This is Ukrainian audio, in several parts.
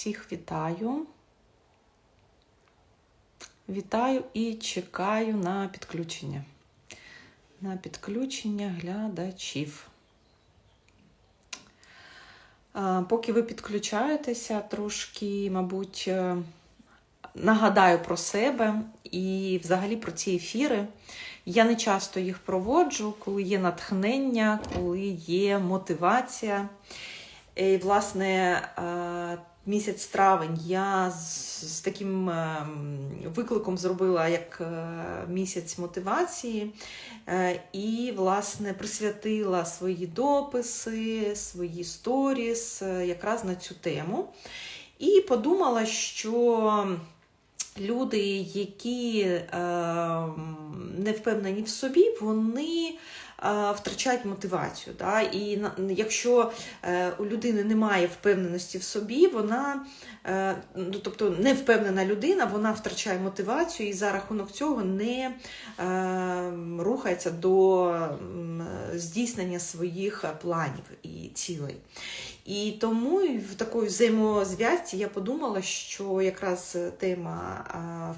Всіх вітаю. Вітаю і чекаю на підключення. На підключення глядачів. Поки ви підключаєтеся, трошки, мабуть, е, нагадаю про себе і взагалі про ці ефіри. Я не часто їх проводжу, коли є натхнення, коли є мотивація. І, власне, е, місяць травень я з, таким е, викликом зробила як е, місяць мотивації і, власне, присвятила свої дописи, свої сторіс якраз на цю тему. І подумала, що люди, які не впевнені в собі, вони втрачають мотивацію. Да? І якщо е, у людини немає впевненості в собі, вона, е, ну, тобто невпевнена людина, вона втрачає мотивацію і за рахунок цього не е, рухається до здійснення своїх планів і цілей. І тому в такої взаємозв'язці я подумала, що якраз тема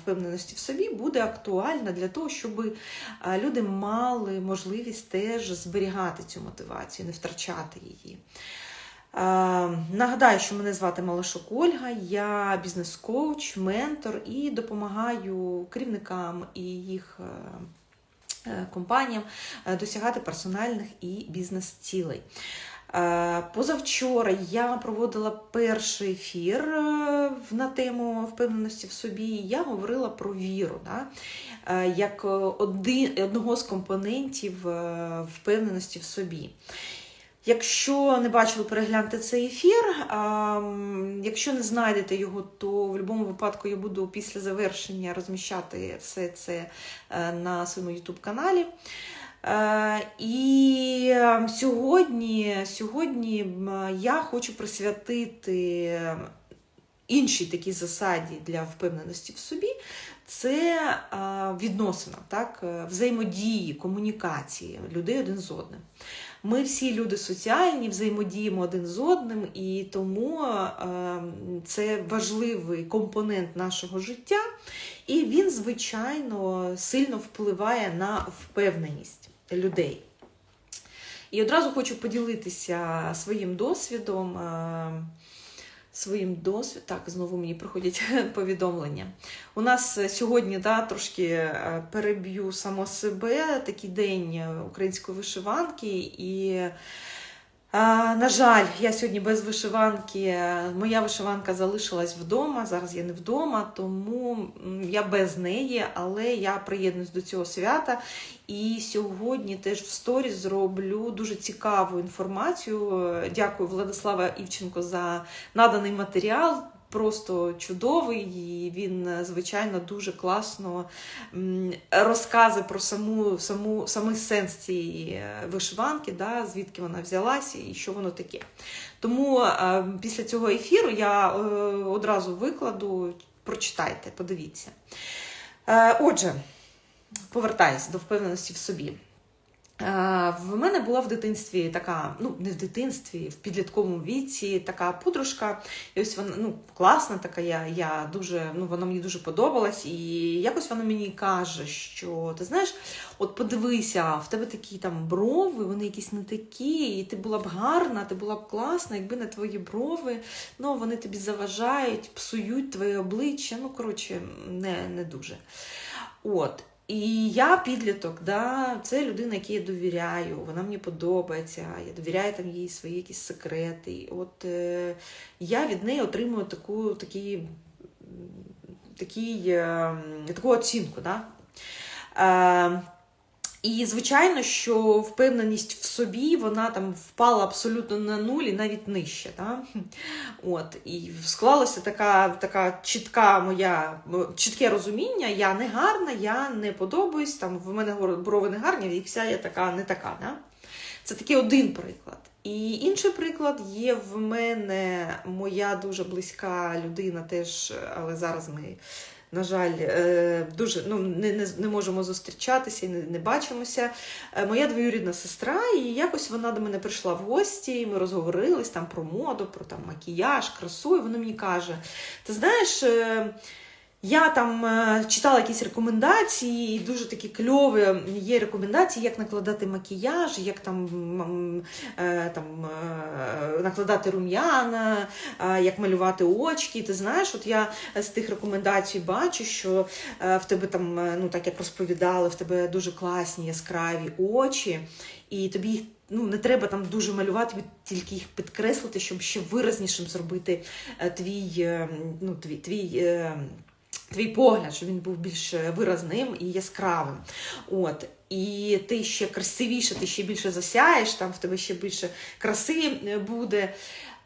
впевненості в собі буде актуальна для того, щоб люди мали можливість теж зберігати цю мотивацію, не втрачати її. Нагадаю, що мене звати Малашок Ольга, я бізнес-коуч, ментор і допомагаю керівникам і їх е, е, компаніям е, досягати персональних і бізнес-цілей. Е, позавчора я проводила перший ефір е, на тему впевненості в собі. Я говорила про віру, да? Е, як один, одного з компонентів впевненості в собі. Якщо не бачили, перегляньте цей ефір. Якщо не знайдете його, то в будь-якому випадку я буду після завершення розміщати все це на своєму YouTube каналі. Е, і ем, сьогодні, сьогодні я хочу присвятити іншій такій засаді для впевненості в собі. Це е, відносина, так, е, взаємодії, комунікації людей один з одним. Ми всі люди соціальні, взаємодіємо один з одним, і тому ем, це важливий компонент нашого життя, і він, звичайно, сильно впливає на впевненість людей. І одразу хочу поділитися своїм досвідом. Е, своїм досвідом. Так, знову мені приходять повідомлення. У нас сьогодні да, трошки е, переб'ю само себе такий день української вишиванки. і на жаль, я сьогодні без вишиванки. Моя вишиванка залишилась вдома. Зараз я не вдома, тому я без неї, але я приєднуюсь до цього свята. І сьогодні теж в сторі зроблю дуже цікаву інформацію. Дякую Владислава Івченко за наданий матеріал просто чудовий, і він, е, звичайно, дуже класно розказує про саму, саму, самий сенс цієї е, вишиванки, да, звідки вона взялася і що воно таке. Тому е, після цього ефіру я одразу викладу, прочитайте, подивіться. Отже, повертаюся до впевненості в собі. В мене була в дитинстві така, ну не в дитинстві, в підлітковому віці така подружка. І ось вона ну, класна така, я я дуже, ну вона мені дуже подобалась. І якось вона мені каже, що ти знаєш, от подивися, в тебе такі там брови, вони якісь не такі, і ти була б гарна, ти була б класна, якби не твої брови, ну вони тобі заважають, псують твоє обличчя. Ну, коротше, не, не дуже. От. І я підліток, да, це людина, якій я довіряю, вона мені подобається, я довіряю там їй свої якісь секрети. От е, я від неї отримую таку такі, такі, е, таку оцінку. Да? Е, і, звичайно, що впевненість в собі вона там впала абсолютно на нуль і навіть нижче. Да? От, І склалася така така чітка моя, чітке розуміння, я не гарна, я не подобаюсь, там в мене брови не гарні, і вся я така не така. Да? Це такий один приклад. І інший приклад є в мене моя дуже близька людина, теж, але зараз ми на жаль, е, дуже ну, не, не, не можемо зустрічатися і не, не бачимося. Е, Моя двоюрідна сестра, і якось вона до мене прийшла в гості, і ми розговорились там про моду, про там макіяж, красу. І вона мені каже: Ти знаєш. Я там е, читала якісь рекомендації, і дуже такі кльові є рекомендації, як накладати макіяж, як там, е, там е, накладати рум'яна, як малювати очки. Ти знаєш, от я з тих рекомендацій бачу, що в тебе там, ну так як розповідали, в тебе дуже класні яскраві очі, і тобі їх. Ну, не треба там дуже малювати, тільки їх підкреслити, щоб ще виразнішим зробити твій, ну, твій, твій твій погляд, щоб він був більш виразним і яскравим. От. І ти ще красивіше, ти ще більше засяєш, там в тебе ще більше краси буде.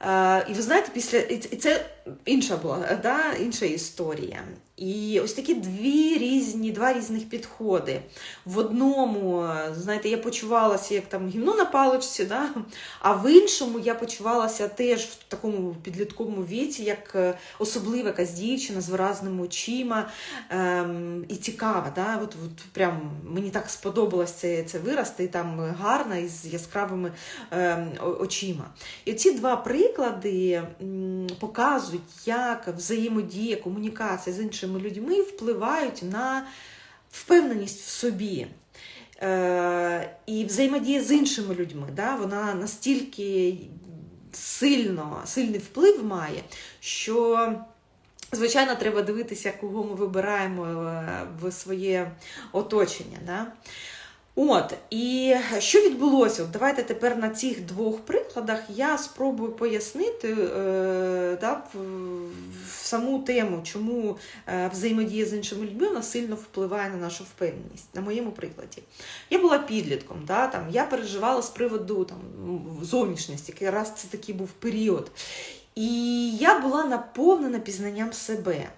Е, і ви знаєте, після і це інша була да, інша історія. І ось такі дві різні, два різних підходи. В одному, знаєте, я почувалася як там гімно на паличці, да? а в іншому я почувалася теж в такому підлітковому віці, як особлива якась дівчина з виразними очима ем, і цікава. Да? От, от прям Мені так сподобалось це це вираз, ти там гарна і з яскравими ем, очима. І ці два приклади показують, як взаємодія, комунікація з іншими іншими людьми впливають на впевненість в собі. Е, І взаємодія з іншими людьми. Да? Вона настільки сильно, сильний вплив має, що. Звичайно, треба дивитися, кого ми вибираємо е, в своє оточення. Да? От, і що відбулося? От Давайте тепер на цих двох прикладах я спробую пояснити е, да, в, в саму тему, чому е, взаємодія з іншими людьми вона сильно впливає на нашу впевненість. На моєму прикладі. Я була підлітком, да, там, я переживала з приводу там, зовнішності, якраз це такий був період. І я була наповнена пізнанням себе.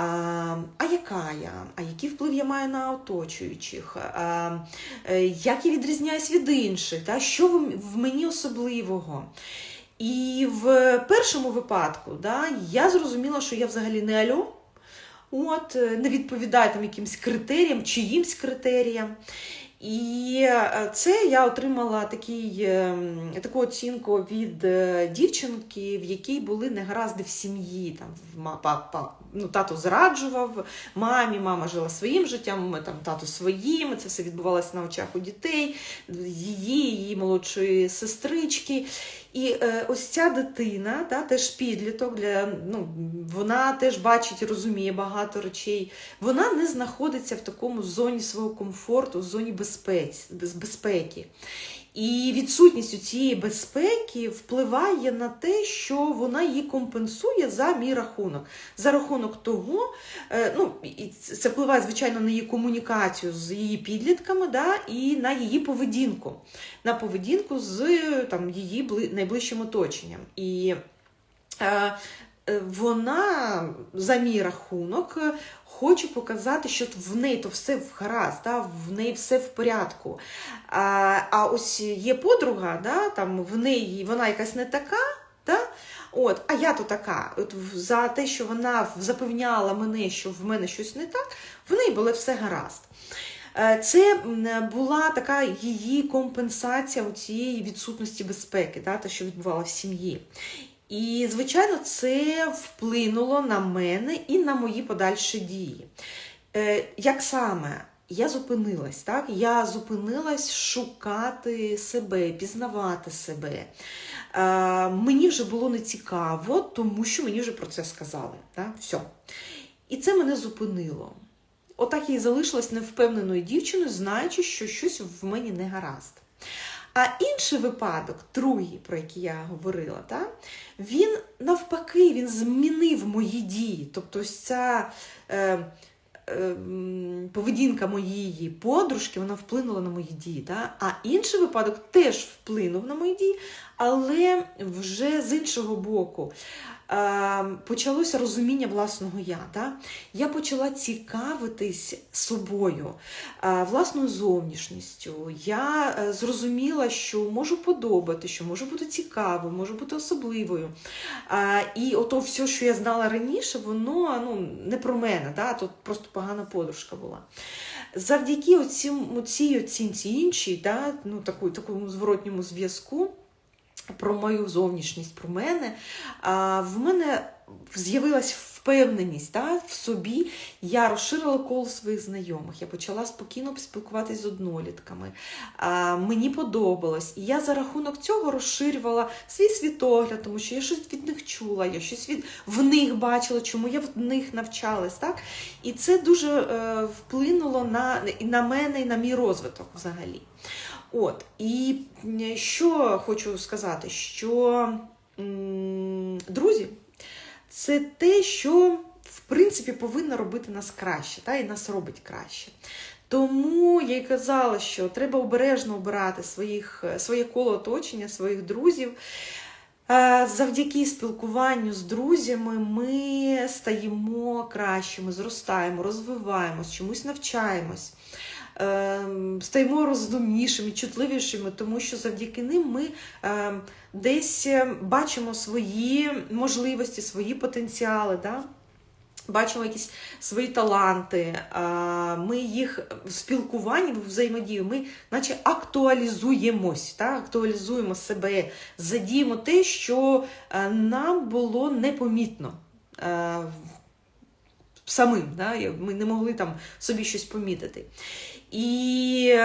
А а яка я, а який вплив я маю на оточуючих, а, е, як я відрізняюсь від інших, та, що в, мені особливого. І в першому випадку да, я зрозуміла, що я взагалі не альо, от, не відповідаю там якимсь критеріям, чиїмсь критеріям. І е, це я отримала такий, е, таку оцінку від е, дівчинки, в якій були негаразди в сім'ї. Там папа, ну, Тато зраджував мамі, мама жила своїм життям, там тато своїм. Це все відбувалося на очах у дітей, її, її молодшої сестрички. І е, ось ця дитина, та, теж підліток, для, ну, вона теж бачить розуміє багато речей. Вона не знаходиться в такому зоні свого комфорту, в зоні безпеці, безпеки. І відсутність цієї безпеки впливає на те, що вона її компенсує за мій рахунок. За рахунок того, е, ну, і це впливає, звичайно, на її комунікацію з її підлітками, да, і на її поведінку, на поведінку з там, її найближчим оточенням. І е, вона за мій рахунок Хочу показати, що в неї то все гаразд, да, в неї все в порядку. А а ось є подруга, да, там в неї вона якась не така, да, от, а я то така. От За те, що вона запевняла мене, що в мене щось не так, в неї було все гаразд. Е, це була така її компенсація у цієї відсутності безпеки, да, те, що відбувалося в сім'ї. І, звичайно, це вплинуло на мене і на мої подальші дії. Е, Як саме? Я зупинилась, так? Я зупинилась шукати себе, пізнавати себе. Е, Мені вже було не цікаво, тому що мені вже про це сказали. Так? Все. І це мене зупинило. Отак я і залишилась невпевненою дівчиною, знаючи, що щось в мені не гаразд. А інший випадок, другий, про який я говорила, та, він навпаки він змінив мої дії. Тобто ось ця е, е, поведінка моєї подружки вона вплинула на мої дії. Та? А інший випадок теж вплинув на мої дії, Але вже з іншого боку. Е, Почалося розуміння власного я. Да? Я почала цікавитись собою, е, власною зовнішністю. Я е, зрозуміла, що можу подобати, що можу бути цікавою, можу бути особливою. А, І ото все, що я знала раніше, воно ну, не про мене, да? тут просто погана подружка була. Завдяки оцім, цій оцінці іншій, да? ну, такому зворотньому зв'язку про мою зовнішність, про мене, в мене з'явилась впевненість да, в собі. Я розширила коло своїх знайомих. Я почала спокійно спілкуватися з однолітками. Мені подобалось. І я за рахунок цього розширювала свій світогляд, тому що я щось від них чула, я щось від в них бачила, чому я в них навчалась. Так? І це дуже е, вплинуло на, і на мене і на мій розвиток взагалі. От, і що хочу сказати, що друзі, це те, що в принципі повинно робити нас краще, та, і нас робить краще. Тому я й казала, що треба обережно обирати своїх, своє коло оточення, своїх друзів. Завдяки спілкуванню з друзями ми стаємо кращими, зростаємо, розвиваємось, чомусь навчаємось. Ем, стаємо розумнішими, чутливішими, тому що завдяки ним ми ем, десь ем, бачимо свої можливості, свої потенціали. Да? Бачимо якісь свої таланти, ми їх в спілкуванні, в взаємодії, ми наче актуалізуємось, так? актуалізуємо себе, задіємо те, що е, нам було непомітно е, самим. Да? Ми не могли там собі щось помітити. І,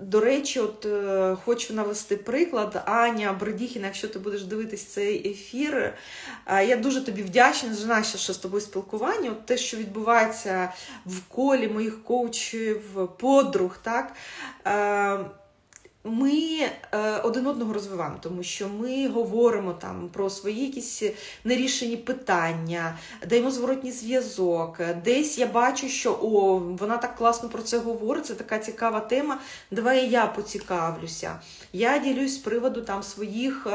до речі, от е, хочу навести приклад. Аня Бродіхіна, якщо ти будеш дивитись цей ефір, е, я дуже тобі вдячна, знаю, що з тобою спілкування. От Те, що відбувається в колі моїх коучів, подруг, так. Ми е, один одного розвиваємо, тому що ми говоримо там про свої якісь нерішені питання, даємо зворотній зв'язок. Десь я бачу, що о, вона так класно про це говорить, це така цікава тема. Давай я поцікавлюся. Я ділюсь з приводу там своїх.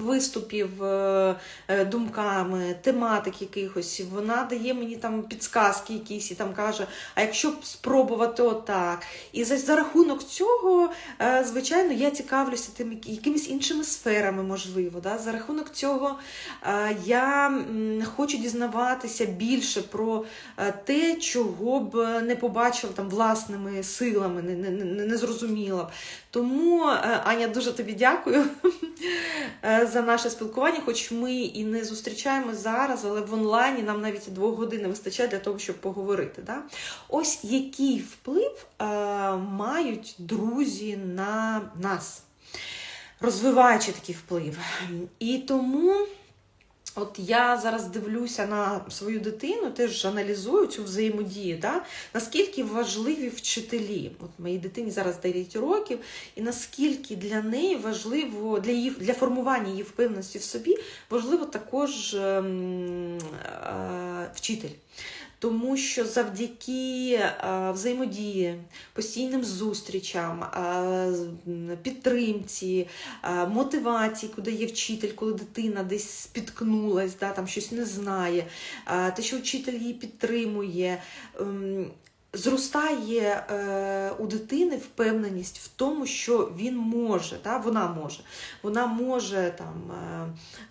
Виступів, е, е, думками, тематик якихось, вона дає мені там підсказки якісь і там каже, а якщо спробувати отак. І за, за рахунок цього, е, звичайно, я цікавлюся тим якимись іншими сферами, можливо. Да? За рахунок цього я хочу дізнаватися більше про те, чого б не побачила там власними силами, не, не, не зрозуміла б. Тому, Аня, дуже тобі дякую за наше спілкування, хоч ми і не зустрічаємось зараз, але в онлайні нам навіть двох годин не вистачає для того, щоб поговорити. Да? Ось який вплив е, мають друзі на нас, розвиваючи такий вплив. І тому. От я зараз дивлюся на свою дитину, теж аналізую цю взаємодію, да? наскільки важливі вчителі. От Моїй дитині зараз 9 років, і наскільки для неї важливо, для її, для формування її впевненості в собі, важливо також е, е, вчитель тому що завдяки е, взаємодії, постійним зустрічам, е, підтримці, е, мотивації, куди є вчитель, коли дитина десь спіткнулась, да, там щось не знає, те, що вчитель її підтримує. Ем, Зростає е, у дитини впевненість в тому, що він може, та, вона може. Вона може там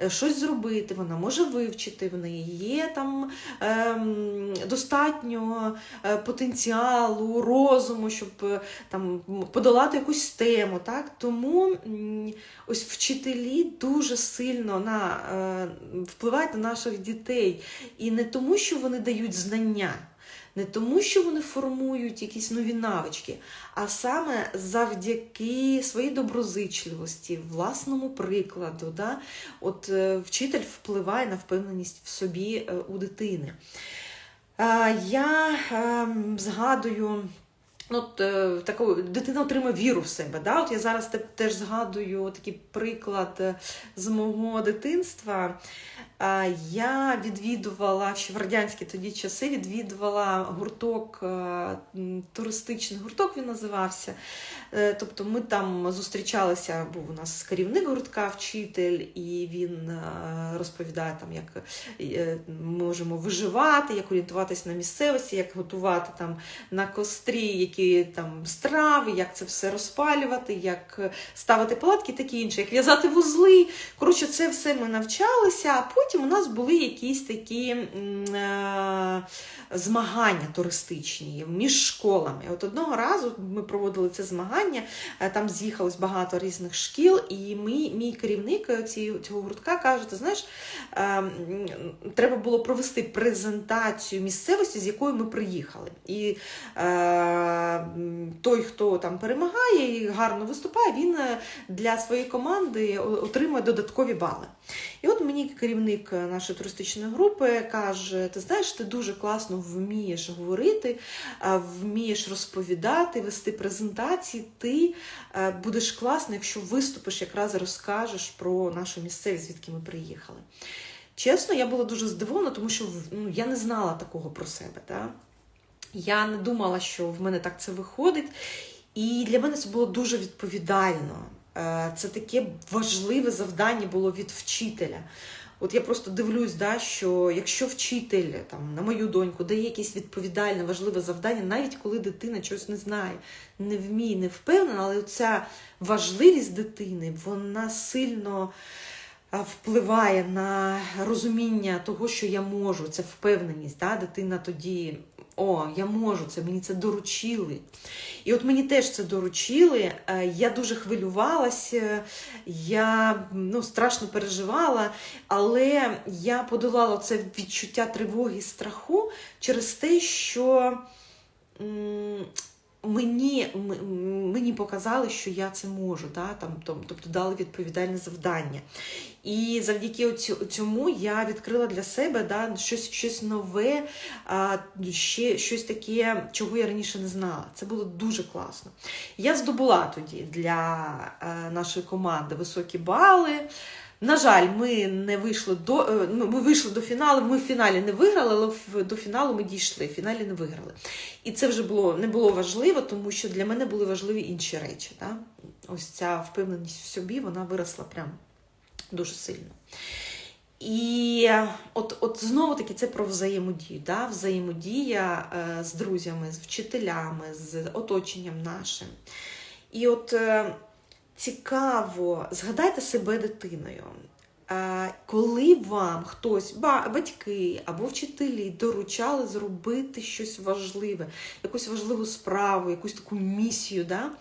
е, щось зробити, вона може вивчити, в неї є там е, достатньо потенціалу, розуму, щоб е, там подолати якусь тему. Так? Тому ось вчителі дуже сильно на, е, впливають на наших дітей. І не тому, що вони дають знання. Не тому, що вони формують якісь нові навички, а саме завдяки своїй доброзичливості, власному прикладу. Да? От е, Вчитель впливає на впевненість в собі е, у дитини. Е, я ем, згадую Ну, е, таку, дитина отримає віру в себе. Да? От я зараз теж згадую такий приклад е, з мого дитинства. Я відвідувала ще в радянські тоді часи, відвідувала гурток, е, туристичний гурток він називався. Тобто ми там зустрічалися, був у нас керівник гуртка, вчитель, і він розповідає, там, як можемо виживати, як орієнтуватися на місцевості, як готувати там на кострі, які там страви, як це все розпалювати, як е, ставити палатки, таке інше, як в'язати вузли. Коротше, це все ми навчалися, а потім у нас були якісь такі е, змагання туристичні між школами. От одного разу ми проводили це змагання, е, там з'їхалось багато різних шкіл, і мій, мій керівник е, цього гуртка каже: ти знаєш, е, треба було провести презентацію місцевості, з якої ми приїхали. І е, той, хто там перемагає і гарно виступає, він е, для своєї команди отримує додаткові бали. І от мені керівник е, нашої туристичної групи каже: ти знаєш, ти дуже класно вмієш говорити, е, вмієш розповідати, вести презентації. Ти будеш класно, якщо виступиш, якраз розкажеш про нашу місцевість, звідки ми приїхали. Чесно, я була дуже здивована, тому що ну, я не знала такого про себе. Да? Я не думала, що в мене так це виходить. І для мене це було дуже відповідально. Е, Це таке важливе завдання було від вчителя. От я просто дивлюсь, да, що якщо вчитель там, на мою доньку дає якесь відповідальне, важливе завдання, навіть коли дитина чогось не знає, не вміє, не впевнена, але ця важливість дитини, вона сильно впливає на розуміння того, що я можу, це впевненість. Да? Дитина тоді, о, я можу це, мені це доручили. І от мені теж це доручили. е, Я дуже хвилювалася, я ну, страшно переживала, але я подолала це відчуття тривоги і страху через те, що. Мені, мені показали, що я це можу, да? Там, тобто дали відповідальне завдання. І завдяки цьому я відкрила для себе да, щось, щось нове, ще щось таке, чого я раніше не знала. Це було дуже класно. Я здобула тоді для е, нашої команди високі бали. На жаль, ми не вийшли до е, ми вийшли до фіналу. Ми в фіналі не виграли, але до фіналу ми дійшли. В фіналі не виграли. І це вже було не було важливо, тому що для мене були важливі інші речі. Да? Ось ця впевненість в собі вона виросла прям дуже сильно. І от, от знову таки це про взаємодію. Да? Взаємодія е, з друзями, з вчителями, з оточенням нашим. І от е, цікаво, згадайте себе дитиною. Коли вам хтось, батьки або вчителі доручали зробити щось важливе, якусь важливу справу, якусь таку місію, да?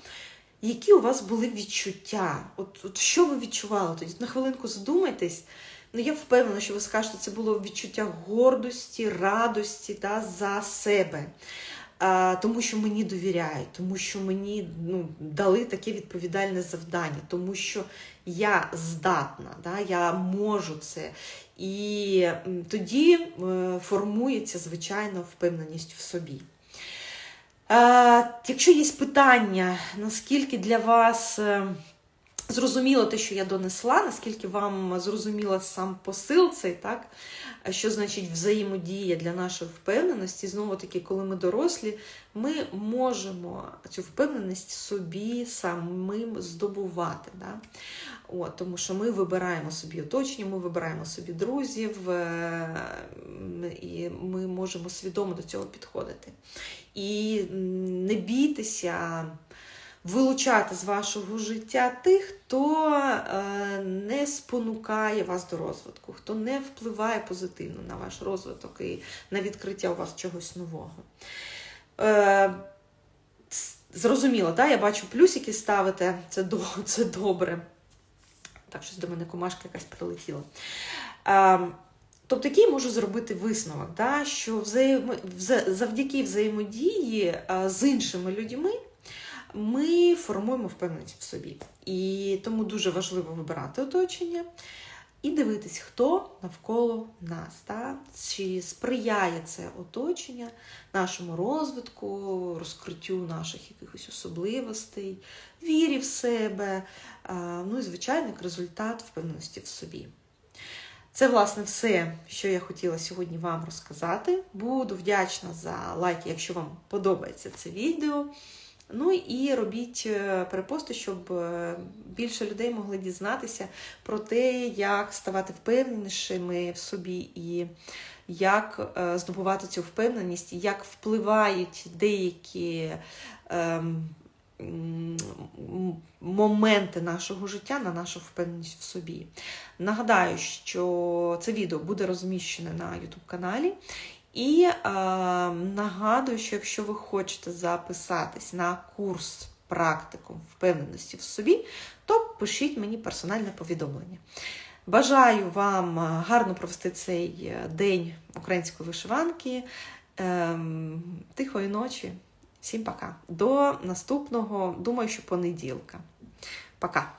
які у вас були відчуття? От, от що ви відчували тоді? На хвилинку задумайтесь. Ну, я впевнена, що ви скажете, це було відчуття гордості, радості та, за себе. Тому що мені довіряють, тому що мені ну, дали таке відповідальне завдання, тому що я здатна, да, я можу це. І тоді е, формується, звичайно, впевненість в собі. Е, якщо є питання, наскільки для вас е, зрозуміло те, що я донесла, наскільки вам зрозуміла сам посил цей, так? Що значить взаємодія для нашої впевненості? Знову таки, коли ми дорослі, ми можемо цю впевненість собі самим здобувати. Да? От, тому що ми вибираємо собі оточення, ми вибираємо собі друзів, е, і ми можемо свідомо до цього підходити. І не бійтеся вилучати з вашого життя тих, хто е, не спонукає вас до розвитку, хто не впливає позитивно на ваш розвиток і на відкриття у вас чогось нового. Е, Зрозуміло, так? Я бачу плюсики ставите, це, це добре. Так, щось до мене комашка якась прилетіла. Е, Тобто, який можу зробити висновок, да? що взаємо... завдяки взаємодії з іншими людьми ми формуємо впевненість в собі. І тому дуже важливо вибирати оточення. і дивитись, хто навколо нас, та? чи сприяє це оточення нашому розвитку, розкриттю наших якихось особливостей, вірі в себе, ну і, звичайно, результат впевненості в собі. Це, власне, все, що я хотіла сьогодні вам розказати. Буду вдячна за лайки, якщо вам подобається це відео. Ну і робіть е, перепости, щоб е, більше людей могли дізнатися про те, як ставати впевненішими в собі, і як е, здобувати цю впевненість, як впливають деякі. Ем, моменти нашого життя на нашу впевненість в собі. Нагадаю, що це відео буде розміщене на YouTube каналі. І е, нагадую, що якщо ви хочете записатись на курс практику впевненості в собі, то пишіть мені персональне повідомлення. Бажаю вам гарно провести цей день української вишиванки, е, тихої ночі. Всім пока. До наступного, думаю, що понеділка. Пока.